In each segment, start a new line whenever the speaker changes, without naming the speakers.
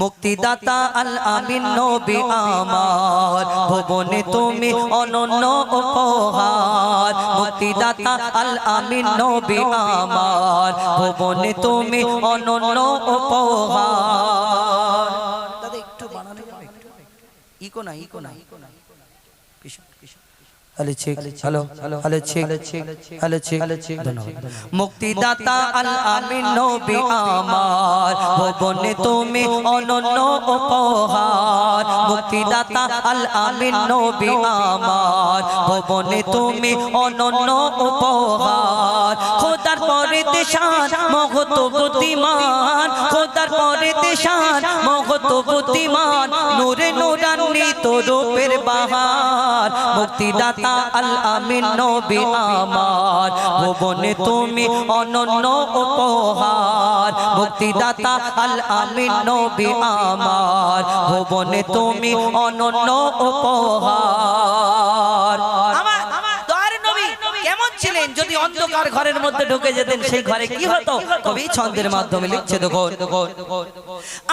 মুক্তিদাতা আল আমিন নবী আমার। ভুবনে তুমি অনন্য উপহার। মুক্তিদাতা আল আমিন নবী আমার। ভুবনে তুমি অনন্য উপহার। দাদা একটু বানানো যাবে? ইকো না ইকো না। পিছন, পিছন। হ্যালো চেক মুক্তিদাতা আল আমিন নবী আমার। ভুবনে তুমি অনন্য উপহার। মুক্তিদাতা আল আমিন নবী আমার। ভুবনে তুমি অনন্য উপহার। খোদার পরে দেশান মহত খোদার পরে দেশান মহত বুদ্ধিমান, নূরে নূরান্বিত রূপের বাহার। মুক্তিদাতা আল আমিন, নবী আমার। ভুবনে তুমি অনন্য উপহার। মুক্তিদাতা আল আমিন, নবী আমার। ভুবনে তুমি অনন্য উপহার আমার দয়ার নবী কেমন ছিলেন যদি অন্ধকার ঘরের মধ্যে ঢুকে যেতেন সেই ঘরে কি হতো? কবি ছন্দের মাধ্যমে লিখছে দেখো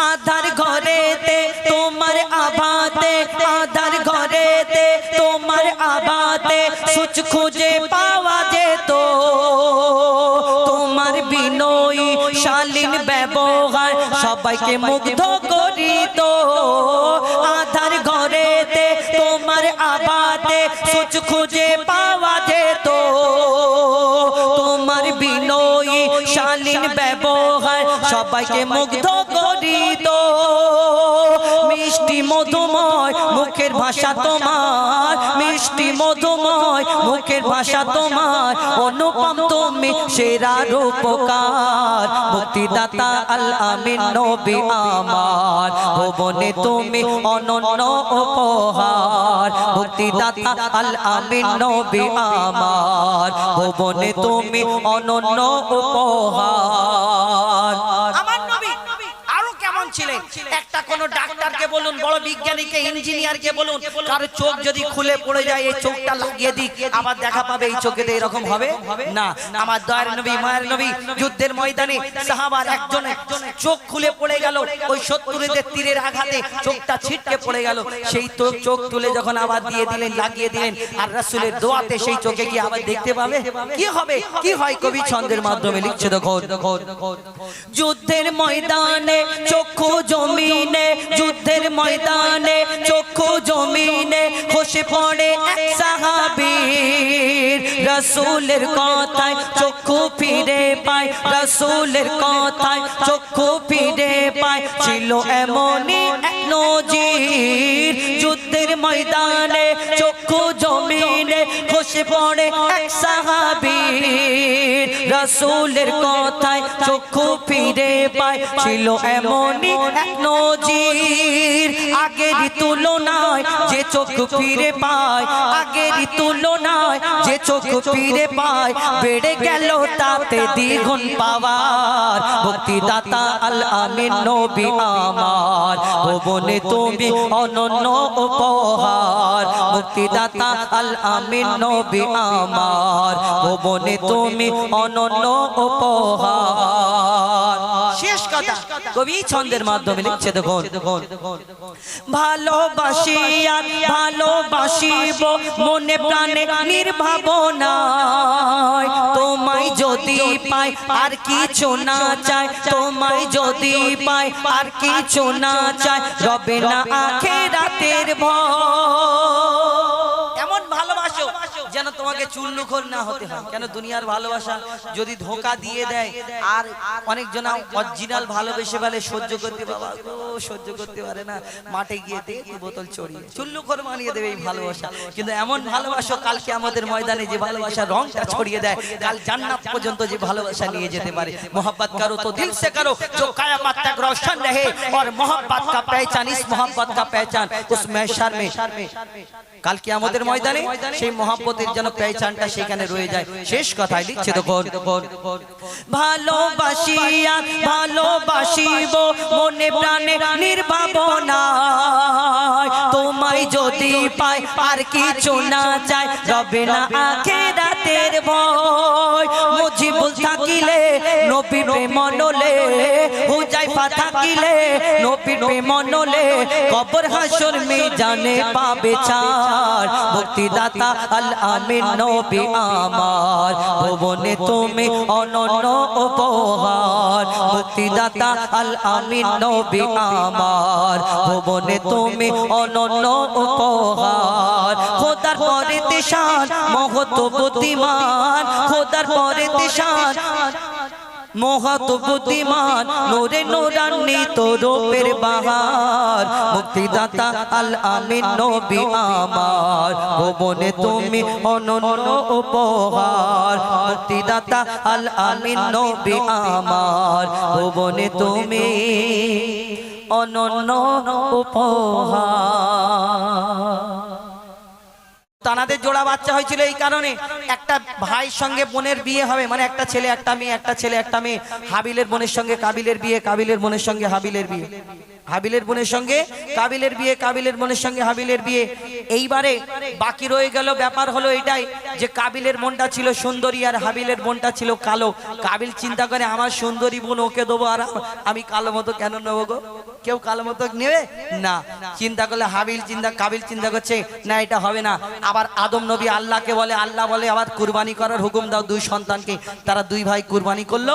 আধার ঘরেতে তোমার আভাতে আধার ঘরেতে তোমার আভাতে সুচ খুঁজে পাওয়া যেত। তোমার বিনয়ী শালীন ব্যবহার সবাইকে মুগ্ধ করিত। আধার ঘরেতে তোমার আবাদে সুচ খুঁজে পাওয়া শালীন ব্যবহার সবাইকে মুগ্ধ করিত। মিষ্টি মধুময়, মুখের ভাষা তোমার, মিষ্টি মধুময়, মুখের ভাষা তোমার, অনুপম তুমি সেরা রূপকার, মুক্তিদাতা আল আমিন নবী আমার, ভুবনে তুমি অনন্য উপহার, মুক্তিদাতা আল আমিন নবী আমার, ভুবনে তুমি অনন্য উপহার।
আমার নবী আরও কেমন ছিলেন? কোন ডাক্তারকে বলুন, বড় বিজ্ঞানীকে, ইঞ্জিনিয়ারকে বলুন, কারও চোখ যদি খুলে পড়ে যায়, এই চোখটা লাগিয়ে দিক, আবার দেখা পাবে এই চোখেতে এরকম হবে? না। আমার দয়ার নবী, মায়ের নবী, যুদ্ধের ময়দানে সাহাবার একজন চোখ খুলে পড়ে গেল, ওই শত্রুদের তীরের আঘাতে চোখটা ছিটকে পড়ে গেল। সেই চোখ তুলে যখন আবার দিয়ে দিলেন, লাগিয়ে দিলেন, আর রাসূলের দোয়াতে সেই চোখে কি আবার দেখতে পাবে? কি হবে? কি হয় কবি ছন্দের মাধ্যমে? লিখছে দেখো যুদ্ধের ময়দানে চক্ষু জমিনে যুদ্ধের ময়দানে চক্ষু জমিনে খসে পড়ে এক সাহাবীর রাসূলের কথায় চক্ষু ফিরে পায় রাসূলের কথায় চক্ষু ফিরে পায় ছিল এমনই নজির যুদ্ধের ময়দানে, চক্ষু জমিনে খসে পড়ে এক সাহাবীর। রাসূলের কথায় চক্ষু ফিরে পায় ছিল এমনই নজির। আগের তুলনায় যে চোখ ফিরে পায়, আগের তুলনায় যে চোখ ফিরে পায়। বেড়ে গেল তাতে দ্বিগুণ পাওয়ার। মুক্তিদাতা আল আমিন নবী আমার। ভবনে তুমি অনন্য উপহার। মুক্তিদাতা আল আমিন নবী আমার। ভবনে তুমি অনন্য উপহার। শেষ কথা। কবি ছন্দের মাধ্যমে লিখছে দেখুন। ভালোবাসিয়া ভালোবাসিব মনে প্রাণে নির্ভাবনায় তোমায় যদি পাই আর কিছু না চাই। তোমায় যদি পাই আর কিছু না চাই। রবে না আখে রাতের এমন ভালোবাসো যেন তোমাকে চুল্লুখোর না হতে হয় কেন দুনিয়ার ভালোবাসা যদি ধোকা দিয়ে দেয় আর অনেকজন অরিজিনাল ভালোবেসে বলে সহ্য করতে বাবা গো সহ্য করতে পারে না মাঠে গিয়ে দেখি বোতল চড়িয়ে চুল্লুখোর মানিয়ে দেবে এই ভালোবাসা কিন্তু এমন ভালোবাসো কালকে আমাদের ময়দানে যে ভালোবাসা রংটা ছড়িয়ে দেয় কাল জান্নাত পর্যন্ত যে ভালোবাসা নিয়ে যেতে পারে मोहब्बत करो तो दिल से करो जो कयामत तक रोशन रहे और मोहब्बत का पहचान इस मोहब्बत का पहचान उस महशर में কালকে আমাদের ময়দানে সেই মহাব্বতের যেন পেহচানটা সেখানে রয়ে যায়। শেষ কথায় লিখছে তো ভালোবাসিয়া ভালোবাসিব মনে প্রাণে নির্ভাবনা তোমায় যদি পাই আর কিছু না চাই রবে না আখে রাতের ভয়। মুজিবুল থাকিলে নবী প্রেম নলে হুজাইফা
থাকিলে নবীর মনলে কবর হাসর মে জানে পাবে চার মুক্তিদাতা আল আমিন নবী আমার, ভুবনে তুমি অনন্য উপহার। মুক্তিদাতা আল আমিন নবী আমার, ভুবনে তুমি অনন্য উপহার। খোদার পরে দেশান মহত বুদ্ধিমান। খোদার পরে দেশান মহত বুদ্ধিমান, নোরে নোরান্বিত রূপের বাহার। মুক্তিদাতা আল আমিন নবী আমার, ভুবনে তুমি অনন্য উপহার। মুক্তিদাতা আল আমিন নবী আমার, ভুবনে তুমি অনন্য উপহার।
তানাদের জোড়া বাচ্চা হয়েছিল এই কারণে একটা ভাইয়ের সঙ্গে বোনের বিয়ে হবে মানে একটা ছেলে, একটা মেয়ে, একটা ছেলে, একটা মেয়ে। হাবিলের বোনের সঙ্গে কাবিলের বিয়ে, কাবিলের বোনের সঙ্গে হাবিলের বিয়ে। হাবিলের বোনের সঙ্গে, কাবিলের বিয়ে, কাবিলের বোনের সঙ্গে হাবিলের বিয়ে। এইবারে বাকি রয়ে গেল ব্যাপার হলো এটাই যে কাবিলের বোনটা ছিল সুন্দরী আর হাবিলের বোনটা ছিল কালো। কাবিল চিন্তা করে, আমার সুন্দরী বোন, ওকে দেবো আর আমি কালো মতো কেন নেব গো? কেউ কালো মতো নেবে? না। চিন্তা করলে হাবিল চিন্তা, কাবিল চিন্তা করছে, না, এটা হবে না। আবার আদম নবী আল্লাহকে বলে, আল্লাহ বলে, আবার কুরবানি করার হুকুম দাও দুই সন্তানকে। তারা দুই ভাই কুরবানি করল,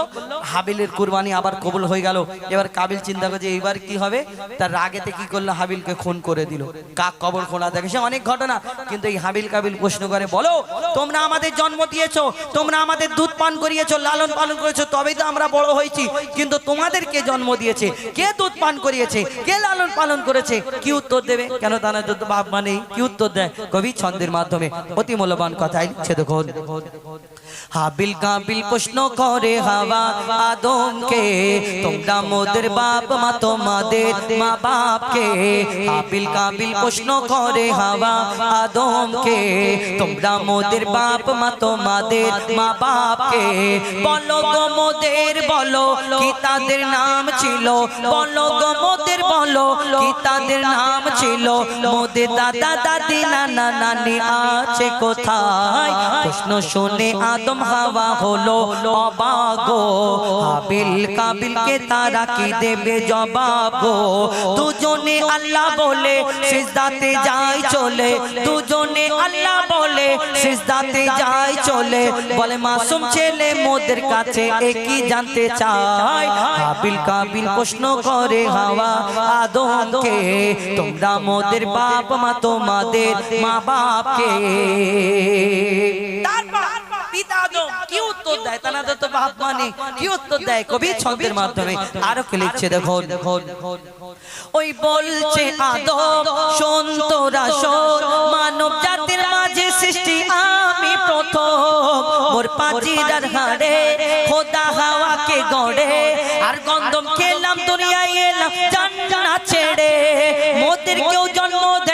হাবিলের কুরবানি আবার কবুল হয়ে গেল। এবার কাবিল চিন্তা করছে, এইবার কি হবে? তার রাগেতে কি করল? হাবিলকে খুন করে দিল। কাক কবর খোলা দেখে, সে অনেক ঘটনা। কিন্তু এই হাবিল কাবিল প্রশ্ন করে, বলো, তোমরা আমাদের জন্ম দিয়েছ, তোমরা আমাদের দুধ পান করিয়েছো, লালন পালন করেছ, তবেই তো আমরা বড় হয়েছি। কিন্তু তোমাদের কে জন্ম দিয়েছে? কে দুধ পান করিয়েছে। কে লালন পালন করেছে? কি উত্তর দেবে? কেন তারা তো বাপ মানে কি উত্তর দেয়? কবি ছন্দের মাধ্যমে। অতি মূল্যবান কথাই লিখছে দেখুন হাবিল কাবিল প্রশ্ন করে হাওয়া আদমকে, তোমরা মোদের বাপ মা, তোমাদের মা বাপকে। হাবিল কাবিল প্রশ্ন করে হাওয়া আদমকে, তোমরা মোদের বাপ মা, তোমাদের মা বাপকে। বলো গো মোদের, বলো কি তাদের নাম ছিল? বলো গো মোদের বলো, কি তাদের নাম ছিল? মোদের দাদা, দাদি, নানা, নানি আছে কোথায়? প্রশ্ন শুনে আদম হাওয়া হলো অবাগো কাবিলকে তারা কি দেবে জবাব গো দুজনে আল্লাহ বলে, সিজদাতে যায় চলে। দুজনে আল্লাহ বলে, সিজদাতে যায় চলে। বলে, মাসুম ছেলে মোদের কাছে একই জানতে চায়? হাবিল কাবিল প্রশ্ন করে, হাওয়া আদমকে, তোমরা মোদের বাপ মা, তোমাদের মা বাপকে কি উত্তর দেয় তানাদের তো বাপ মানে। কি উত্তর দেয়? কবি ছন্দের মাধ্যমে। আরও কে লিখছে দেখো ওই বলছে আদম শোন তোরা মানব জাতির মাঝে সৃষ্টি, আমি প্রথম। মোর পাজিরার হাড়ে খোদা হাওয়াকে গড়ে। আর গন্ধম খেলাম, দুনিয়ায় এলাম, জান্নাত ছেড়ে। মোদের কেউ জন্ম দেয়নি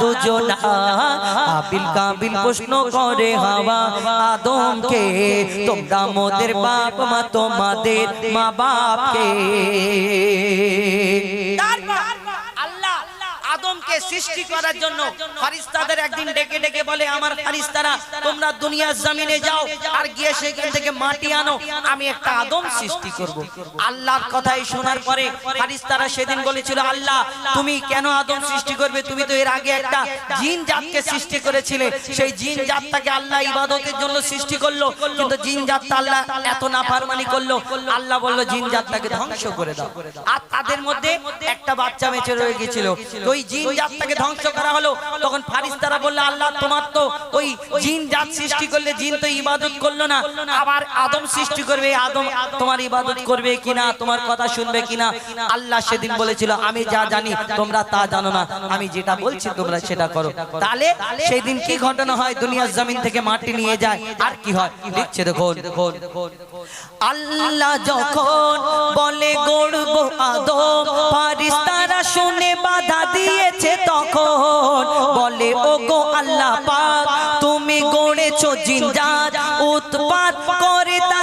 দুজনা আবিল কাবিল বাপ মা তোমাদের মা বাপকে তার সৃষ্টি করার জন্য ফারিস্তাদের একদিন ডেকে ডেকে বলে, আমার ফারিস্তারা, তোমরা দুনিয়ার জমিনে যাও আর গিয়ে সেখান থেকে মাটি আনো। আমি একটা আদম সৃষ্টি করব। আল্লাহর কথাই শোনার পরে ফারিস্তারা সেদিন বলেছিল, আল্লাহ, তুমি কেন আদম সৃষ্টি করবে? তুমি তো এর আগে একটা জিন জাতকে সৃষ্টি করেছিলে। সেই জিন জাতটাকে আল্লাহ ইবাদতের জন্য সৃষ্টি করল। কিন্তু জিন জাতটা আল্লাহ এত নাফরমানি করল। আল্লাহ বলল, জিন জাতটাকে ধ্বংস করে দাও। আর তাদের মধ্যে একটা বাচ্চা বেঁচে রয়ে গেছিল। ওই
জিন জাতটাকে ধ্বংস করা হলো, তখন ফারিস্তারা বলল, আল্লাহ, তোমার তো ওই জিন জাত সৃষ্টি করলে জিন তো ইবাদত করল না। আবার আদম সৃষ্টি করবে, আদম তোমার ইবাদত করবে কিনা, তোমার কথা শুনবে কিনা? আল্লাহ সেদিন বলেছিল, আমি যা জানি, তোমরা তা জানো না। আমি যেটা বলছি, তোমরা সেটা করো। তাহলে সেই দিন কি ঘটনা হয়? দুনিয়ার জমিন থেকে মাটি নিয়ে যায়, আর কি হয়? দেখছে দেখো দেখো
আল্লাহ যখন বলে, গড়ব আদম, ফারিস্তারা শুনে বাধা দিয়েছে তখন। বলে ও গো আল্লাহ পাক, তুমি গড়েছো জিন্দা উৎপাত করে তারা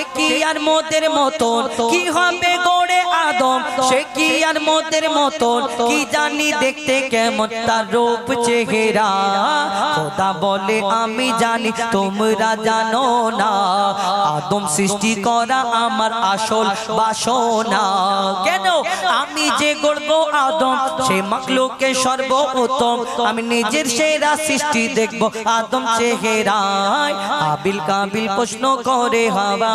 সে কি আর মোদের মতন? কি হবে গড়ে আদম? সে কি আর মোদের মতন? কি জানি দেখতে কেমন তার রূপ চেহারা। খোদা বলে, আমি জানি তোমরা জানো না। আদম সৃষ্টি করা আমার আসল বাসনা। কেন? আমি যে গড়ব আদম, সে মাকলুকে সর্বোত্তম। আমি নিজের সেরা সৃষ্টি দেখব আদম চেহারায়। আবিল কাবিল প্রশ্ন করে হাওয়া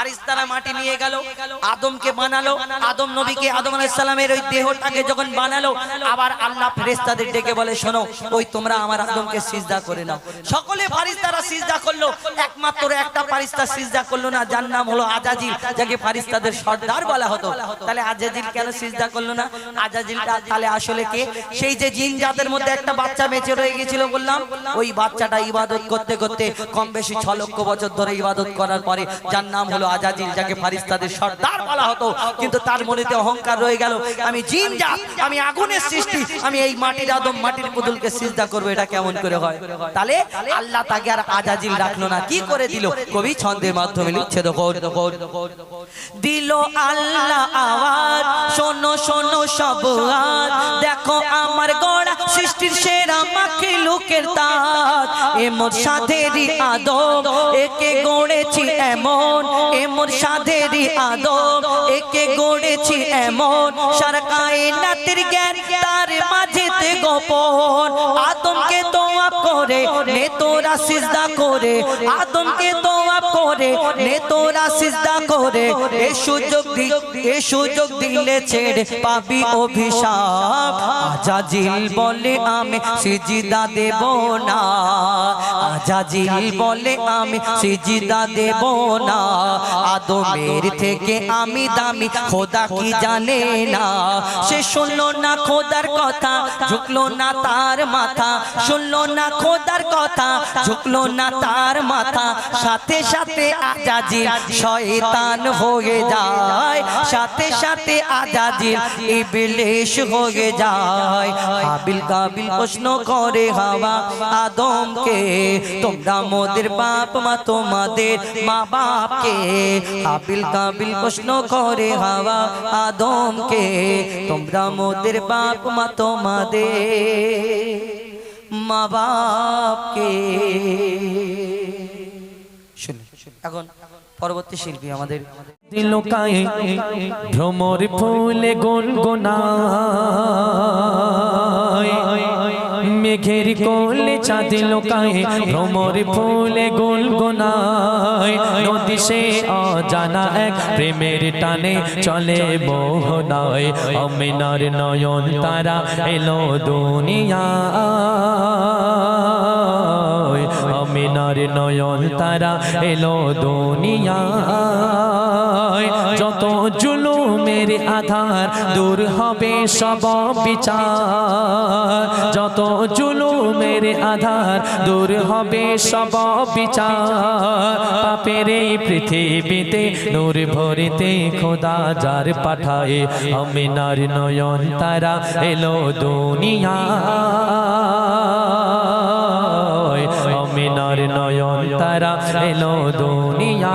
ফারিস্তারা মাটি নিয়ে গেল, আদমকে বানালো, আদম নবীকে আদম আলাইহিস সালামের ওই দেহটাকে যখন বানালো, আবার আল্লাহ ফেরেশতাদের ডেকে বলে, শোনো, ওই তোমরা আমার আদমকে সিজদা করে নাও। সকলে ফারিস্তারা সিজদা করল, একমাত্র একটা ফারিস্তা সিজদা করল না, যার নাম হলো আজাজিল, যাকে ফারিস্তাদের সর্দার বলা হতো। তাহলে আজাজিল কেন সিজদা করল না? আজাজিলটা তাহলে আসলে কে? সেই যে জিন জাতের মধ্যে একটা বাচ্চা বেঁচে রয়ে গেছিল বললাম, ওই বাচ্চাটা ইবাদত করতে করতে কম বেশি ছ লক্ষ বছর ধরে ইবাদত করার পরে, যার নাম হলো আজাজিল যাকে ফারিস্তাদের সর্দার বলা হতো, কিন্তু তার মনেতে অহংকার রয়ে গেল। আমি জিন জাত, আমি আগুনের সৃষ্টি, আমি এই মাটির আদম, মাটির পুতুলকে সিজদা করব, এটা কেমন করে হয়? তাহলে আল্লাহ তাকে আর আজাজিল রাখল না, কি করে দিল? কবি ছন্দের মাধ্যমে লিখছে
দিল আল্লাহ আওয়াজ, শোনো শোনো সব দেখো আমার গড়া সৃষ্টির সেরা মাখি লোকের তাজ। এ মোর সাধেরই আদম একে গড়েছি এমন। এ মোর সাধেরই আদম একে গড়েছি এমন। সারা কায়নাতের জ্ঞান তার মাঝেতে গোপন। আদমকে দোয়া করে নে তোরা সিজদা করে। আদমকে দোয়া করে নে তোরা সিজদা করে এ সুযোগ দি এ সুযোগ দিলে ছেড়ে পাবি অভিশাপ। আজাজিল বলে আমি সিজিদা দেব না। আজাজিল বলে আমি সিজিদা দেব না। আদমের থেকে আমি দামি খোদা কি জানে না? সে শুনলো না খোদার কথা ঝুঁকলো না তার মাথা শুনলো না খোদার কথা ঝুঁকলো না তার মাথা সাথে সাথে আজাজিল শয়তান হয়ে যায়, সাথে সাথে আজাজিল ইবলিশ হয়ে যায়। হাবিল কাবিল প্রশ্ন করে হাওয়া আদমকে, তোমরা মোদের বাপ মা, তোমাদের মা বাপকে হাবিল কাবিল প্রশ্ন করে হাওয়া আদমকে, তোমরা মোদের বাপ মা, তোমাদের মা বাপকে এখন পরবর্তী শিল্পী আমাদের।
ভ্রমর ফুলে গুনগুনায়। মেঘের কোলে চাঁদ লোকায় ভ্রমর ফুলে গুনগুনায় নদী সে অজানা এক প্রেমের টানে চলে মোহনায় অমিনার নয়ন তারা এলো দুনিয়ায়। অমিনার নয়ন তারা এলো দুনিয়ায়। যত জুলুমের আধার দূর হবে সব বিচার। যত জুলুমের আধার, দূর হবে সব বিচার। পাপের এই পৃথিবীতে নূর ভরিতে খোদা যার পাঠায় অমিনার নয়ন তারা এলো দুনিয়া অমিনার নয়ন তারা এলো দুনিয়া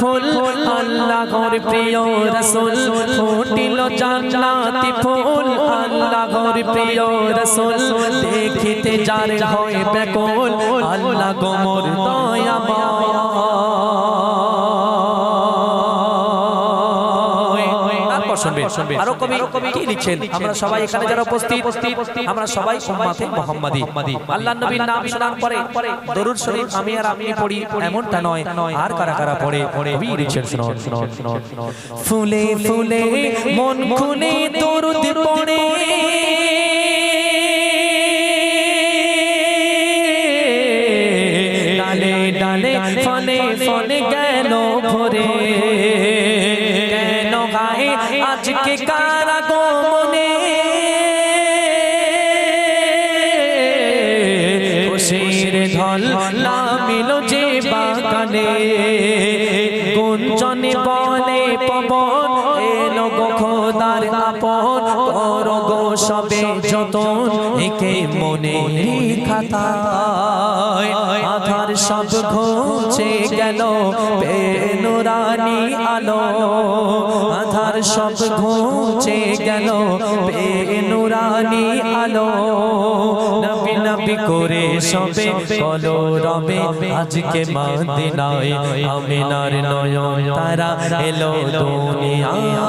ফুল আল্লাহর প্রিয় রসুল। ফুটিল জান্নাতি ফুল আল্লাহর প্রিয় রসুল। দেখিতে যার হয় বেকুল আল্লাহ গোমর দয়াময়। শুনবেন আরও কবি কি লিখছেন। আমরা সবাই এখানে যারা উপস্থিত আমরা সবাই উম্মাতে মুহাম্মাদি। আল্লাহর নবীর নাম শোনার পরে দরুদ শরীফ আমি আর আপনি পড়ি এমনটা নয়। আর কারা কারা পড়ে কবি লিখছেন শুনুন শুনুন শুনুন ফুলে ফুলে মন খুলে দরুদ পড়ে। ডালে ডালে ফলে ফলে যতন একে মনে খাতায়। আধার সব ঘুচে গেল বেনুরানি আলো। আধার সব ঘুচে গেল বেনুরানি আলো। করে সবে কলো রবে আজকে মদিনায়। আমিনার নয়ন তারা এলো দুনিয়ায়।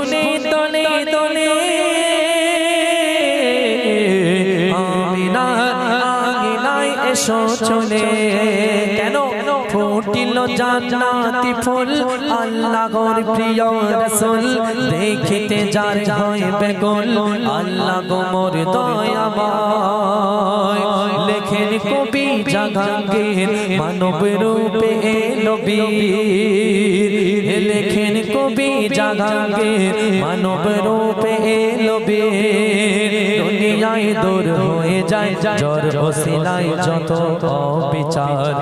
চলে কেন? ফুটিল জান্নাতি ফুল আল্লাহর প্রিয় রাসূল দেখিতে যার হয় বেকুল। আল্লাহ গোমর দয়াময়। লেখেন কবি জাহাঙ্গীর মানব রূপে এলো বীর লেখেন কবি জাহাঙ্গীর মানব রূপে এলো বীর দুনিয়ায় দূর হয়ে যায় জ্বর বসিলাই যত অবিচার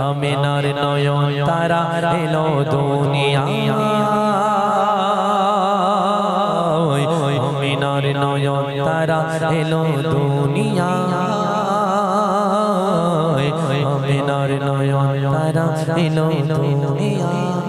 আমিনার নয়ন তারা এলো দুনিয়া আমিনার নয়ন তারা এলো দুনিয়া আমিনার নয়ন তারা এলো দুনিয়া